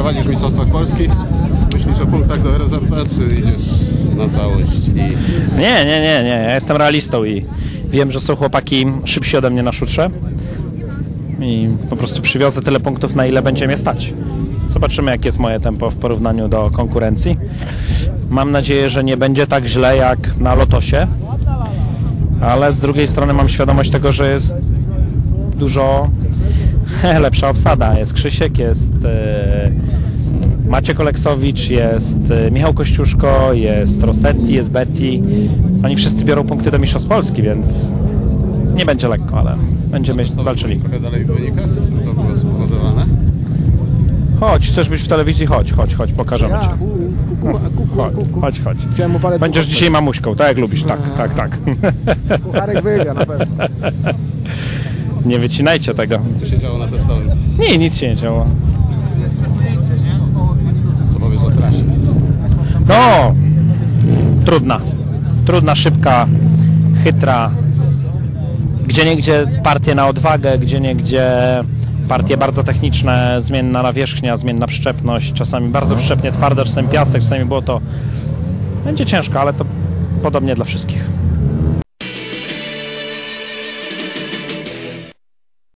Prowadzisz w Mistrzostwach Polskich, myślisz o punktach do RZP, czy idziesz na całość i Nie, nie, nie, nie. Ja jestem realistą i wiem, że są chłopaki szybsi ode mnie na szutrze. I po prostu przywiozę tyle punktów, na ile będzie mnie stać. Zobaczymy, jakie jest moje tempo w porównaniu do konkurencji. Mam nadzieję, że nie będzie tak źle jak na Lotosie, ale z drugiej strony mam świadomość tego, że jest dużo lepsza obsada. Jest Krzysiek, jest e, Maciek Oleksowicz, jest e, Michał Kościuszko, jest Rossetti, jest Betty. Oni wszyscy biorą punkty do Mistrzostw Polski, więc nie będzie lekko, ale będziemy walczyli. trochę dalej w wynikach, czy to było spowodowane? Chodź, chcesz być w telewizji? Chodź, chodź, chodź, pokażemy cię. Chodź, chodź, chodź. Chciałem mu palec Będziesz dzisiaj mamuśką, tak jak lubisz, tak, tak, tak. Kucharek wygra na pewno. Nie wycinajcie tego. Co się działo na testowym? Nie, nic się nie działo. Co powiesz o trasie? No, trudna. Trudna, szybka, chytra. Gdzie niegdzie partie na odwagę, gdzie niegdzie partie bardzo techniczne, zmienna nawierzchnia, zmienna przyczepność, czasami bardzo przyczepnie twarde, czasami piasek, czasami było to. Będzie ciężko, ale to podobnie dla wszystkich.